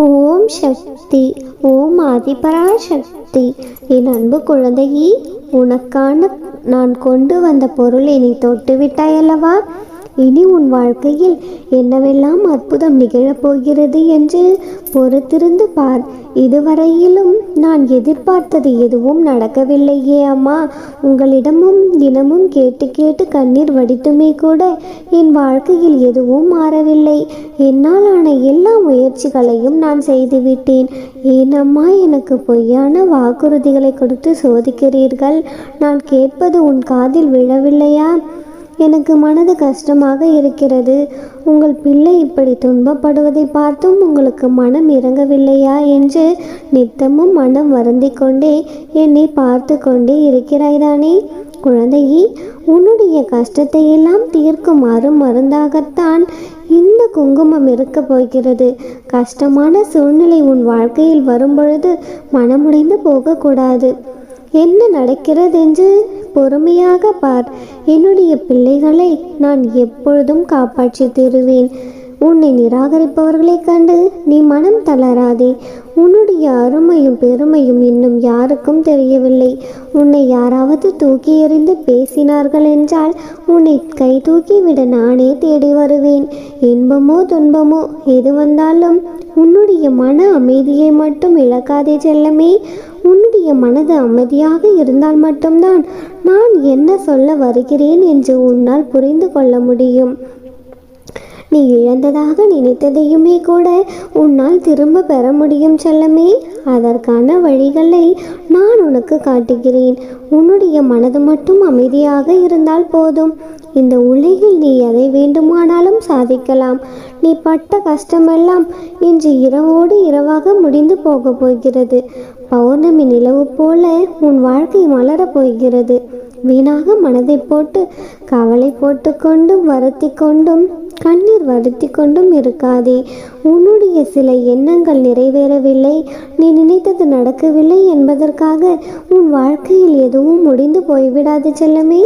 ஓம் சக்தி ஓம் ஆதிபரா சக்தி என் அன்பு குழந்தையே உனக்கான நான் கொண்டு வந்த பொருளை நீ தொட்டு விட்டாயல்லவா இனி உன் வாழ்க்கையில் என்னவெல்லாம் அற்புதம் நிகழப்போகிறது என்று பொறுத்திருந்து பார். இதுவரையிலும் நான் எதிர்பார்த்தது எதுவும் நடக்கவில்லையே அம்மா. உங்களிடமும் தினமும் கேட்டு கேட்டு கண்ணீர் வடித்துமே கூட என் வாழ்க்கையில் எதுவும் மாறவில்லை. என்னால் ஆன எல்லா முயற்சிகளையும் நான் செய்துவிட்டேன். ஏன் அம்மா எனக்கு பொய்யான வாக்குறுதிகளை கொடுத்து சோதிக்கிறீர்கள்? நான் கேட்பது உன் காதில் விழவில்லையா? எனக்கு மனது கஷ்டமாக இருக்கிறது. உங்கள் பிள்ளை இப்படி துன்பப்படுவதை பார்த்தும் உங்களுக்கு மனம் இறங்கவில்லையா என்று நித்தமும் மனம் வருந்தி கொண்டே என்னை பார்த்து கொண்டே இருக்கிறாய்தானே குழந்தையே உன்னுடைய கஷ்டத்தை எல்லாம் தீர்க்குமாறு மருந்தாகத்தான் இந்த குங்குமம் இருக்க போகிறது. கஷ்டமான சூழ்நிலை உன் வாழ்க்கையில் வரும்பொழுது மனமுடைந்து போகக்கூடாது. என்ன நடக்கிறது என்று பொறுமையாக பார். என்னுடைய பிள்ளைகளை நான் எப்பொழுதும் காப்பாற்றி தருவேன். உன்னை நிராகரிப்பவர்களைக் கண்டு நீ மனம் தளராதே. உன்னுடைய அருமையும் பெருமையும் இன்னும் யாருக்கும் தெரியவில்லை. உன்னை யாராவது தூக்கி எறிந்து பேசினார்கள் என்றால் உன்னை கை தூக்கிவிட நானே தேடி வருவேன். இன்பமோ துன்பமோ எது வந்தாலும் உன்னுடைய மன அமைதியை மட்டும் இழக்காதே செல்லமே. உன்னுடைய மனது அமைதியாக இருந்தால் மட்டும்தான் நான் என்ன சொல்ல வருகிறேன் என்று உன்னால் புரிந்து கொள்ள முடியும். நீ இழந்ததாக நினைத்ததையுமே கூட உன்னால் திரும்ப பெற முடியும் செல்லமே. அதற்கான வழிகளை நான் உனக்கு காட்டுகிறேன். உன்னுடைய மனது மட்டும் அமைதியாக இருந்தால் போதும். இந்த உலகில் நீ எதை வேண்டுமானாலும் சாதிக்கலாம். நீ பட்ட கஷ்டமெல்லாம் இன்று இரவோடு இரவாக முடிந்து போகப் போகிறது. பௌர்ணமி நிலவு போல உன் வாழ்க்கை மலரப் போகிறது. வீணாக மனதை போட்டு கவலை போட்டுக்கொண்டும் வருத்தி கொண்டும் கண்ணீர் வருத்தி கொண்டும் இருக்காதே. உன்னுடைய சில எண்ணங்கள் நிறைவேறவில்லை. நீ நினைத்தது நடக்கவில்லை என்பதற்காக உன் வாழ்க்கையில் எதுவும் முடிந்து போய்விடாது செல்லமே.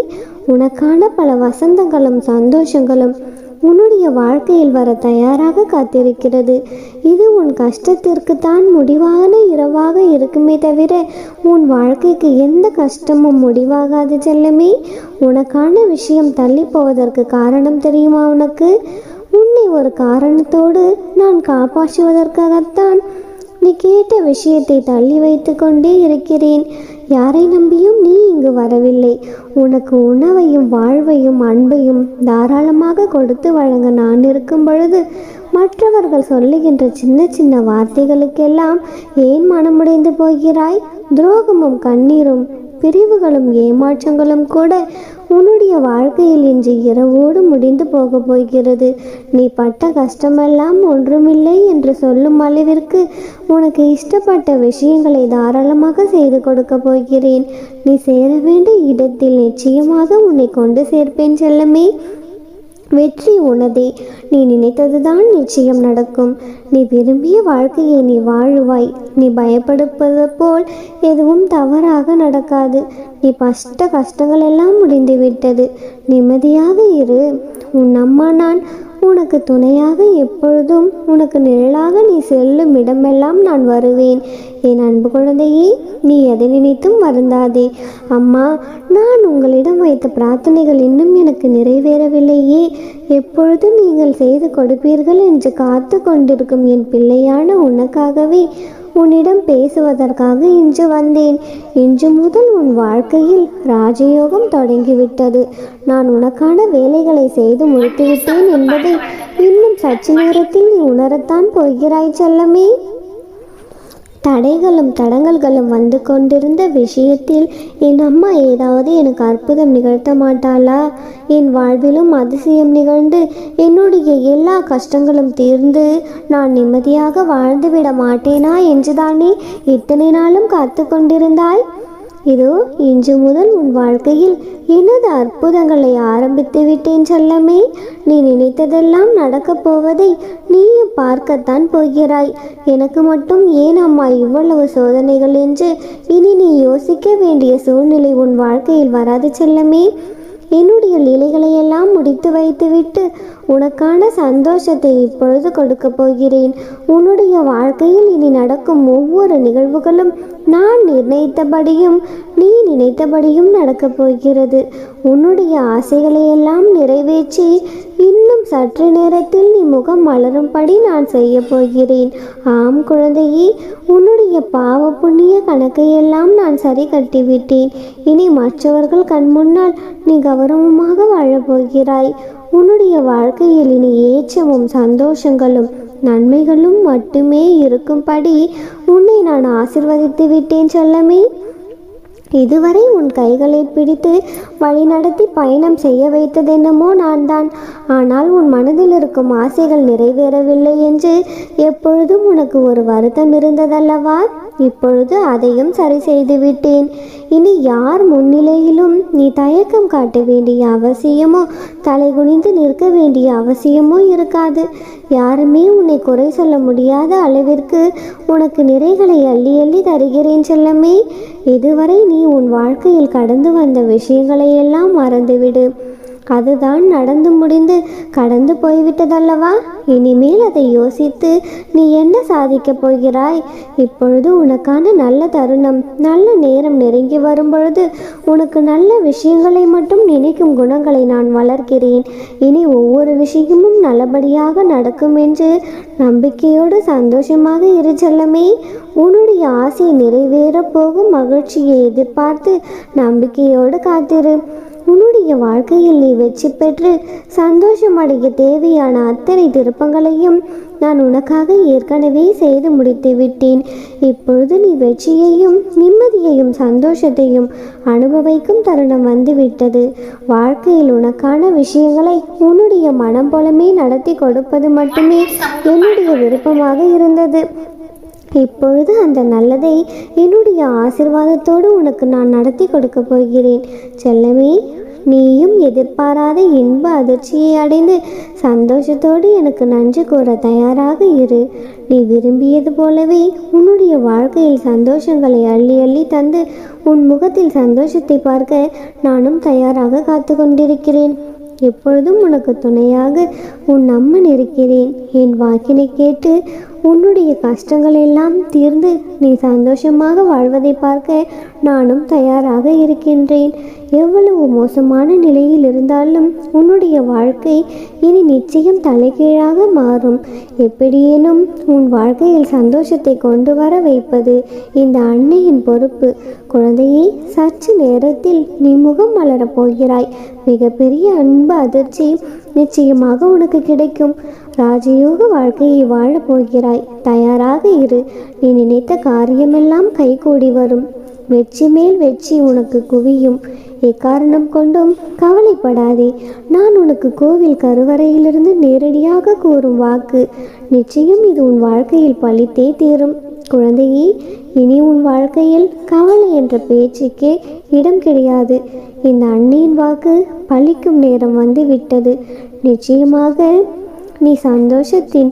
உனக்கான பல வசந்தங்களும் சந்தோஷங்களும் உன்னுடைய வாழ்க்கையில் வர தயாராக காத்திருக்கிறது. இது உன் கஷ்டத்திற்கு தான் முடிவான இரவாக இருக்குமே தவிர உன் வாழ்க்கைக்கு எந்த கஷ்டமும் முடிவாகாது செல்லமே. உனக்கான விஷயம் தள்ளி போவதற்கு காரணம் தெரியுமா உனக்கு? உன்னை ஒரு காரணத்தோடு நான் காப்பாற்றுவதற்காகத்தான் நீ கேட்ட விஷயத்தை தள்ளி வைத்து கொண்டே இருக்கிறேன். யாரை நம்பியும் நீ இங்கு வரவில்லை. உனக்கு உணவையும் வாழ்வையும் அன்பையும் தாராளமாக கொடுத்து வழங்க நான் இருக்கும் பொழுது மற்றவர்கள் சொல்லுகின்ற சின்ன சின்ன வார்த்தைகளுக்கெல்லாம் ஏன் மனமுடைந்து போகிறாய்? துரோகமும் கண்ணீரும் பிரிவுகளும் ஏமாற்றங்களும் கூட உன்னுடைய வாழ்க்கையில் இன்று இரவோடு முடிந்து போக போகிறது. நீ பட்ட கஷ்டமெல்லாம் ஒன்றுமில்லை என்று சொல்லும் அளவிற்கு உனக்கு இஷ்டப்பட்ட விஷயங்களை தாராளமாக செய்து கொடுக்க போகிறேன். நீ சேர வேண்டிய இடத்தில் நிச்சயமாக உன்னை கொண்டு சேர்ப்பேன் செல்லமே. வெற்றி உனதே. நீ நினைத்ததுதான் நிச்சயம் நடக்கும். நீ விரும்பிய வாழ்க்கையை நீ வாழுவாய். நீ பயப்படுப்பது போல் எதுவும் தவறாக நடக்காது. நீ பஷ்ட கஷ்டங்கள் எல்லாம் முடிந்து விட்டது நிம்மதியாக இரு. உன் அம்மா நான் உனக்கு துணையாக எப்பொழுதும் உனக்கு நிழலாக நீ செல்லும் இடமெல்லாம் நான் வருவேன். என் அன்பு குழந்தையே நீ எதை நினைத்தும் வருந்தாதே. அம்மா நான் உங்களிடம் வைத்த பிரார்த்தனைகள் இன்னும் எனக்கு நிறைவேறவில்லையே. எப்பொழுது நீங்கள் செய்து கொடுப்பீர்கள் என்று காத்து கொண்டிருக்கும் என் பிள்ளையான உனக்காகவே. உன்னிடம் பேசுவதற்காக இன்று வந்தேன். இன்று முதல் உன் வாழ்க்கையில் ராஜயோகம் தொடங்கிவிட்டது. நான் உனக்கான வேலைகளை செய்து முடித்துவிட்டேன் என்பதை இன்னும் சற்று நேரத்தில் நீ உணரத்தான் போகிறாய் செல்லமே. தடைகளும் தடங்கல்களும் வந்து கொண்டிருந்த விஷயத்தில் என் அம்மா ஏதாவது எனக்கு அற்புதம் நிகழ்த்த மாட்டாளா? என் வாழ்விலும் அதிசயம் நிகழ்ந்து என்னுடைய எல்லா கஷ்டங்களும் தீர்ந்து நான் நிம்மதியாக வாழ்ந்துவிட மாட்டேனா? என்றுதானே இத்தனை நாளும் காத்து கொண்டிருந்தாய் இதோ இன்று முதல் உன் வாழ்க்கையில் எனது அற்புதங்களை ஆரம்பித்து விட்டேன் செல்லமே. நீ நினைத்ததெல்லாம் நடக்கப் போவதை நீயும் பார்க்கத்தான் போகிறாய். எனக்கு மட்டும் ஏன் அம்மா இவ்வளவு சோதனைகள் என்று இனி நீ யோசிக்க வேண்டிய சூழ்நிலை உன் வாழ்க்கையில் வராது செல்லமே. என்னுடைய லீலைகளையெல்லாம் முடித்து வைத்துவிட்டு உனக்கான சந்தோஷத்தை இப்பொழுது கொடுக்க போகிறேன். உன்னுடைய வாழ்க்கையில் இனி நடக்கும் ஒவ்வொரு நிகழ்வுகளும் நான் நிர்ணயித்தபடியும் நீ நினைத்தபடியும் நடக்கப் போகிறது. உன்னுடைய ஆசைகளை எல்லாம் நிறைவேற்றி இன்னும் சற்று நேரத்தில் நீ முகம் மலரும்படி நான் செய்ய போகிறேன். ஆம் குழந்தையே உன்னுடைய பாவ புண்ணிய கணக்கையெல்லாம் நான் சரி கட்டிவிட்டேன் இனி மற்றவர்கள் கண் முன்னால் நீ கௌரவமாக வாழப்போகிறாய் உன்னுடைய வாழ்க்கையில் இனி ஏச்சமும் சந்தோஷங்களும் நன்மைகளும் மட்டுமே இருக்கும்படி உன்னை நான் ஆசிர்வதித்து விட்டேன் சொல்லமே. இதுவரை உன் கைகளை பிடித்து வழிநடத்தி பயணம் செய்ய வைத்ததென்னமோ நான் தான் ஆனால் உன் மனதில் இருக்கும் ஆசைகள் நிறைவேறவில்லை என்று எப்பொழுதும் உனக்கு ஒரு வருத்தம் இருந்ததல்லவா? இப்பொழுது அதையும் சரி செய்து விட்டேன் இனி யார் முன்னிலையிலும் நீ தயக்கம் காட்ட வேண்டிய அவசியமோ தலைகுனிந்து நிற்க வேண்டிய அவசியமோ இருக்காது. யாருமே உன்னை குறை சொல்ல முடியாத அளவிற்கு உனக்கு நிறைகளை அள்ளி அள்ளி தருகிறேன் செல்லமே. இதுவரை நீ உன் வாழ்க்கையில் கடந்து வந்த விஷயங்களை எல்லாம் மறந்துவிடு. அதுதான் நடந்து முடிந்து கடந்து போய்விட்டதல்லவா? இனிமேல் அதை யோசித்து நீ என்ன சாதிக்கப் போகிறாய்? இப்பொழுது உனக்கான நல்ல தருணம் நல்ல நேரம் நெருங்கி வரும்பொழுது உனக்கு நல்ல விஷயங்களை மட்டும் நினைக்கும் குணங்களை நான் வளர்க்கிறேன். இனி ஒவ்வொரு விஷயமும் நல்லபடியாக நடக்கும் என்று நம்பிக்கையோடு சந்தோஷமாக இரு செல்லமே. உன்னுடைய ஆசை நிறைவேறப் போகும் மகிழ்ச்சியை எதிர்பார்த்து நம்பிக்கையோடு காத்திரு. உன்னுடைய வாழ்க்கையில் நீ வெற்றி பெற்று சந்தோஷமடைய தேவையான அத்தனை திருப்பங்களையும் நான் உனக்காக ஏற்கனவே செய்து முடித்து விட்டேன். இப்பொழுது நீ வெற்றியையும் நிம்மதியையும் சந்தோஷத்தையும் அனுபவிக்கும் தருணம் வந்துவிட்டது. வாழ்க்கையில் உனக்கான விஷயங்களை உன்னுடைய மனம் போலமே நடத்தி கொடுப்பது மட்டுமே என்னுடைய விருப்பமாக இருந்தது. இப்பொழுது அந்த நல்லதை என்னுடைய ஆசிர்வாதத்தோடு உனக்கு நான் நடத்தி கொடுக்க போகிறேன். செல்லமே நீயும் எதிர்பாராத இன்ப அதிர்ச்சியை அடைந்து சந்தோஷத்தோடு எனக்கு நன்றி கூற தயாராக இரு. நீ விரும்பியது போலவே உன்னுடைய வாழ்க்கையில் சந்தோஷங்களை அள்ளி அள்ளி தந்து உன் முகத்தில் சந்தோஷத்தை பார்க்க நானும் தயாராக காத்து கொண்டிருக்கிறேன். எப்பொழுதும் உனக்கு துணையாக உன் அம்மன் இருக்கிறேன். என் வாக்கினை கேட்டு உன்னுடைய கஷ்டங்கள் எல்லாம் தீர்ந்து நீ சந்தோஷமாக வாழ்வதை பார்க்க நானும் தயாராக இருக்கின்றேன். எவ்வளவு மோசமான நிலையில் இருந்தாலும் உன்னுடைய வாழ்க்கை இனி நிச்சயம் தலைகீழாக மாறும். எப்படியேனும் உன் வாழ்க்கையில் சந்தோஷத்தை கொண்டு வர வைப்பது இந்த அன்னையின் பொறுப்பு. குழந்தையே சற்று நேரத்தில் நீ முகம் மலரப் போகிறாய். மிகப்பெரிய அன்பு அதிர்ச்சி நிச்சயமாக உனக்கு கிடைக்கும். ராஜயோக வாழ்க்கையை வாழப் போகிறாய். தயாராக இரு. நீ நினைத்த காரியமெல்லாம் கைகூடி வரும். வெற்றி மேல் வெற்றி உனக்கு குவியும். எக்காரணம் கொண்டும் கவலைப்படாதே. நான் உனக்கு கோவில் கருவறையிலிருந்து நேரடியாக கூறும் வாக்கு. நிச்சயம் இது உன் வாழ்க்கையில் பழித்தே தீரும். குழந்தையே இனி உன் வாழ்க்கையில் கவலை என்ற பேச்சுக்கே இடம் கிடையாது. இந்த அன்னையின் வாக்கு பழிக்கும் நேரம் வந்து விட்டது. நிச்சயமாக நீ சந்தோஷத்தின்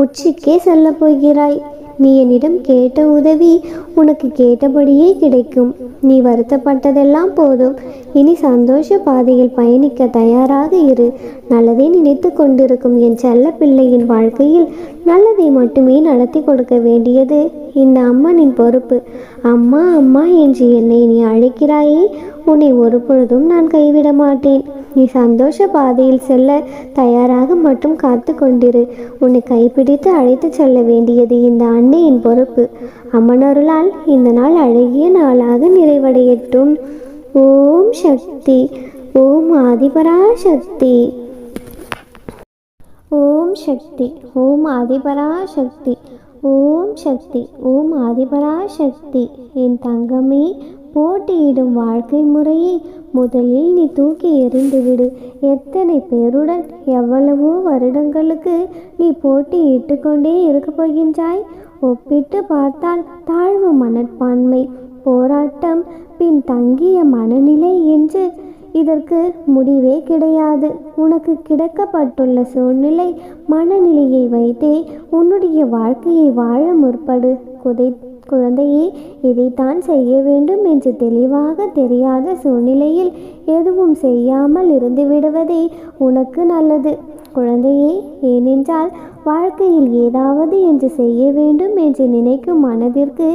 உச்சிக்கே செல்ல போகிறாய் நீ என்னிடம் கேட்ட உதவி உனக்கு கேட்டபடியே கிடைக்கும். நீ வருத்தப்பட்டதெல்லாம் போதும். இனி சந்தோஷ பாதையில் பயணிக்க தயாராக இரு. நல்லதை நினைத்து கொண்டிருக்கும் என் செல்ல பிள்ளையின் வாழ்க்கையில் நல்லதை மட்டுமே நடத்தி கொடுக்க வேண்டியது இந்த அம்மனின் பொறுப்பு. அம்மா அம்மா என்று என்னை நீ அழைக்கிறாயே உன்னை ஒரு பொழுதும் நான் கைவிட மாட்டேன். நீ சந்தோஷ பாதையில் செல்ல தயாராக மட்டும் காத்து கொண்டிரு. உன்னை கைப்பிடித்து அழைத்து செல்ல வேண்டியது இந்த அன்னையின் பொறுப்பு. அம்மனருளால் இந்த நாள் அழகிய நாளாக நிறைவடையட்டும். ஓம் சக்தி ஓம் ஆதிபரா சக்தி ஓம் சக்தி ஓம் ஆதிபரா சக்தி ஓம் சக்தி ஓம் ஆதிபரா சக்தி என் தங்கமே போட்டியிடும் வாழ்க்கை முறையை முதலில் நீ தூக்கி எறிந்துவிடு. எத்தனை பேருடன் எவ்வளவோ வருடங்களுக்கு நீ போட்டியிட்டு கொண்டே இருக்கப் போகின்றாய். ஒப்பிட்டு பார்த்தால் தாழ்வு மனப்பான்மை போராட்டம் பின் தங்கிய மனநிலை என்று இதற்கு முடிவே கிடையாது. உனக்கு கிடைக்கப்பட்டுள்ள சூழ்நிலை மனநிலையை வைத்தே உன்னுடைய வாழ்க்கையை வாழ முற்படு. குதை குழந்தையே இதைத்தான் செய்ய வேண்டும் என்று தெளிவாக தெரியாத சூழ்நிலையில் எதுவும் செய்யாமல் இருந்து விடுவதே உனக்கு நல்லது. குழந்தையே ஏனென்றால் வாழ்க்கையில் ஏதாவது என்று செய்ய வேண்டும் என்று நினைக்கும் மனதிற்கு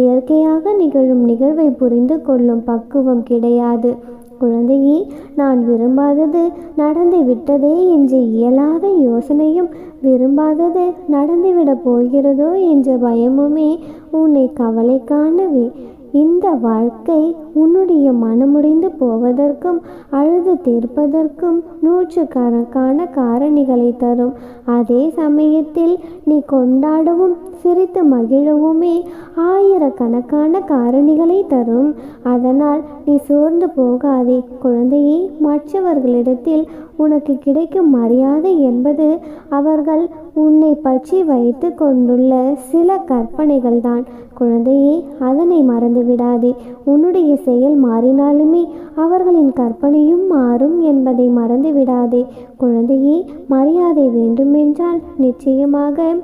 இயற்கையாக நிகழும் நிகழ்வை புரிந்து கொள்ளும் பக்குவம் கிடையாது. குழந்தையே நான் விரும்பாதது நடந்து விட்டதே என்று இயலாத யோசனையும் விரும்பாதது நடந்துவிடப் போகிறதோ என்ற பயமுமே உன்னை கவலை காணவே. இந்த வாழ்க்கை உன்னுடைய மனமுடிந்து போவதற்கும் அழுது தீர்ப்பதற்கும் நூற்றுக்கணக்கான காரணிகளை தரும். அதே சமயத்தில் நீ கொண்டாடவும் சிரித்து மகிழவுமே ஆயிரக்கணக்கான காரணிகளை தரும். அதனால் நீ சோர்ந்து போகாதே. குழந்தையே மற்றவர்களிடத்தில் உனக்கு கிடைக்கும் மரியாதை என்பது அவர்கள் உன்னை பற்றி வைத்து கொண்டுள்ள சில கற்பனைகள் தான் குழந்தையே அதனை மறந்து விடாதே உன்னுடைய செயல் மாறினாலுமே அவர்களின் கற்பனையும் மாறும் என்பதை மறந்து விடாதே குழந்தையே மரியாதை வேண்டுமென்றால் நிச்சயமாக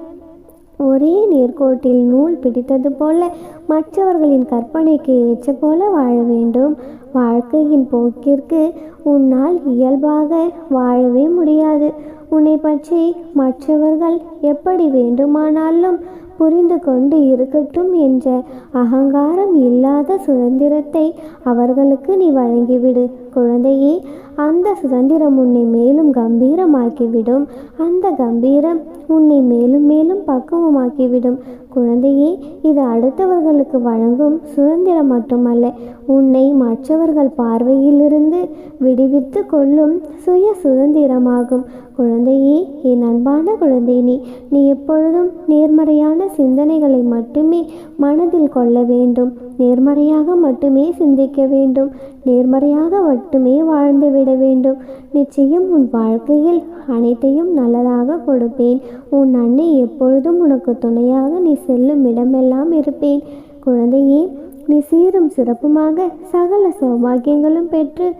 ஒரே நேர்கோட்டில் நூல் பிடித்தது போல மற்றவர்களின் கற்பனைக்கு ஏற்ற போல வாழ வேண்டும். வாழ்க்கையின் போக்கிற்கு உன்னால் இயல்பாக வாழவே முடியாது. உன்னை பற்றி மற்றவர்கள் எப்படி வேண்டுமானாலும் புரிந்து கொண்டு இருக்கட்டும் என்ற அகங்காரம் இல்லாத சுதந்திரத்தை அவர்களுக்கு நீ வழங்கிவிடு. குழந்தையே அந்த சுதந்திரம் உன்னை மேலும் கம்பீரமாக்கிவிடும். அந்த கம்பீரம் உன்னை மேலும் மேலும் பக்குவமாக்கிவிடும். குழந்தையே இது அடுத்தவர்களுக்கு வழங்கும் சுதந்திரம் மட்டுமல்ல உன்னை மற்றவர்கள் பார்வையிலிருந்து விடுவித்து கொள்ளும் சுய சுதந்திரமாகும். குழந்தையே என் அன்பான குழந்தை நீ நீ எப்பொழுதும் நேர்மறையான சிந்தனைகளை மட்டுமே மனதில் கொள்ள வேண்டும். நேர்மறையாக மட்டுமே சிந்திக்க வேண்டும். நேர்மறையாக மட்டுமே வாழ்ந்து விட வேண்டும். நிச்சயம் உன் வாழ்க்கையில் அனைத்தையும் நல்லதாக கொடுப்பேன். உன் அன்னை எப்பொழுதும் உனக்கு துணையாக நீ செல்லும் இடமெல்லாம் இருப்பேன். குழந்தையே நீ சீரும் சிறப்புமாக சகல சௌபாகியங்களும் பெற்று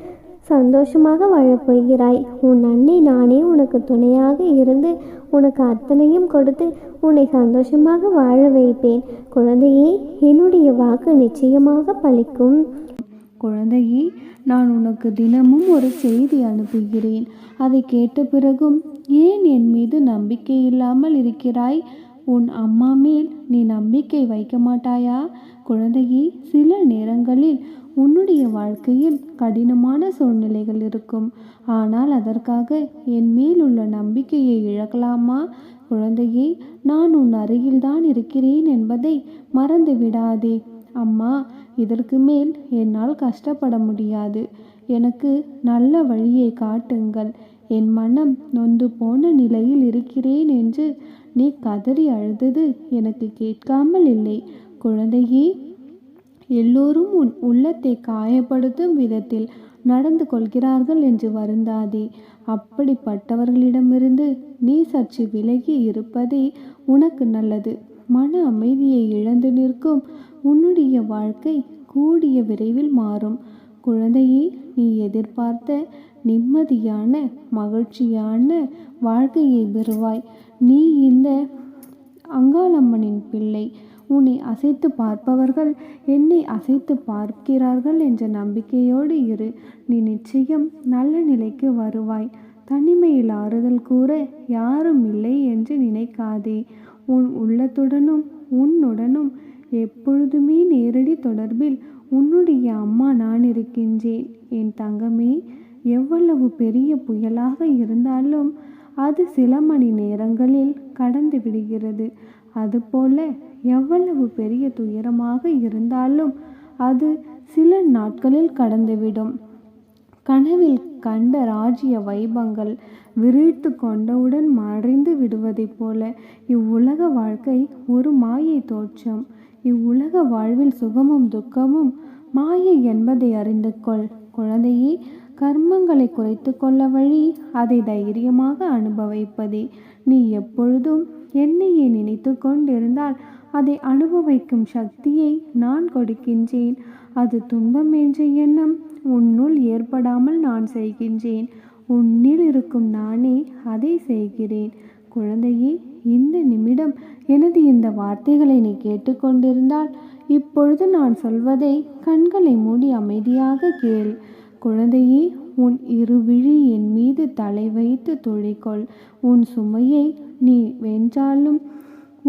சந்தோஷமாக வாழப்போகிறாய். உன் அன்னை நானே உனக்கு துணையாக இருந்து உனக்கு அத்தனையும் கொடுத்து உன்னை சந்தோஷமாக வாழ வைப்பேன். குழந்தையே என்னுடைய வாக்கு நிச்சயமாக பலிக்கும் குழந்தையே நான் உனக்கு தினமும் ஒரு செய்தி அனுப்புகிறேன். அதை கேட்ட பிறகும் ஏன் என் மீது நம்பிக்கை இல்லாமல் இருக்கிறாய்? உன் அம்மா மேல் நீ நம்பிக்கை வைக்க மாட்டாயா? குழந்தையே சில நேரங்களில் உன்னுடைய வாழ்க்கையில் கடினமான சூழ்நிலைகள் இருக்கும். ஆனால் அதற்காக என் மேல் உள்ள நம்பிக்கையை இழக்கலாமா? குழந்தையே நான் உன் அருகில்தான் இருக்கிறேன் என்பதை மறந்து விடாதே. அம்மா இதற்கு மேல் என்னால் கஷ்டப்பட முடியாது. எனக்கு நல்ல வழியை காட்டுங்கள். என் மனம் நொந்து போன நிலையில் இருக்கிறேன் என்று நீ கதறி அழுதது எனக்கு கேட்காமல் இல்லை. குழந்தையே எல்லோரும் உன் உள்ளத்தை காயப்படுத்தும் விதத்தில் நடந்து கொள்கிறார்கள் என்று வருந்தாதே. அப்படிப்பட்டவர்களிடமிருந்து நீ சற்று விலகி இருப்பதே உனக்கு நல்லது. மன அமைதியை இழந்து நிற்கும் உன்னுடைய வாழ்க்கை கூடிய விரைவில் மாறும். குழந்தையை நீ எதிர்பார்த்த நிம்மதியான மகிழ்ச்சியான வாழ்க்கையை பெறுவாய். நீ இந்த அங்காளம்மனின் பிள்ளை. உன்னை அசைத்து பார்ப்பவர்கள் என்னை அசைத்து பார்க்கிறார்கள் என்ற நம்பிக்கையோடு இரு. நீ நிச்சயம் நல்ல நிலைக்கு வருவாய். தனிமையில் ஆறுதல் கூற யாரும் இல்லை என்று நினைக்காதே. உன் உள்ளத்துடனும் உன்னுடனும் எப்பொழுதுமே நேரடி தொடர்பில் உன்னுடைய அம்மா நான் இருக்கின்றேன். என் தங்கமே எவ்வளவு பெரிய புயலாக இருந்தாலும் அது சில மணி நேரங்களில் கடந்து விடுகிறது. அதுபோல எவ்வளவு பெரிய துயரமாக இருந்தாலும் அது சில நாட்களில் கடந்துவிடும். கனவில் கண்ட ராஜ்ய வைபங்கள் விரித்து கொண்டவுடன் மறைந்து விடுவதைப் போல இவ்வுலக வாழ்க்கை ஒரு மாயை தோற்றம். இவ்வுலக வாழ்வில் சுகமும் துக்கமும் மாயை என்பதை அறிந்து கொள். குழந்தையே கர்மங்களை குறைத்து கொள்ள வழி அதை தைரியமாக அனுபவிப்பதே. நீ எப்பொழுதும் என்னையே நினைத்து கொண்டிருந்தால் அதை அனுபவிக்கும் சக்தியை நான் கொடுக்கின்றேன். அது துன்பம் என்ற எண்ணம் உன்னுள் ஏற்படாமல் நான் செய்கின்றேன். உன்னில் இருக்கும் நானே அதை செய்கிறேன். குழந்தையே இந்த நிமிடம் எனது இந்த வார்த்தைகளை நீ கேட்டுக்கொண்டிருந்தால் இப்பொழுது நான் சொல்வதை கண்களை மூடி அமைதியாக கேள். குழந்தையே உன் இருவிழி என் மீது தலை வைத்து துளிக்கொள் உன் சுமையை நீ வென்றாலும்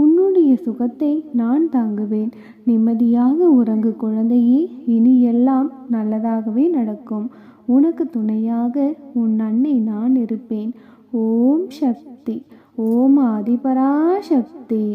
உன்னுடைய சுகத்தை நான் தாங்குவேன். நிம்மதியாக உறங்கு குழந்தையே இனி எல்லாம் நல்லதாகவே நடக்கும். உனக்கு துணையாக உன் அன்னை நான் இருப்பேன். ஓம் சக்தி ஓம் ஆதிபராசக்தி.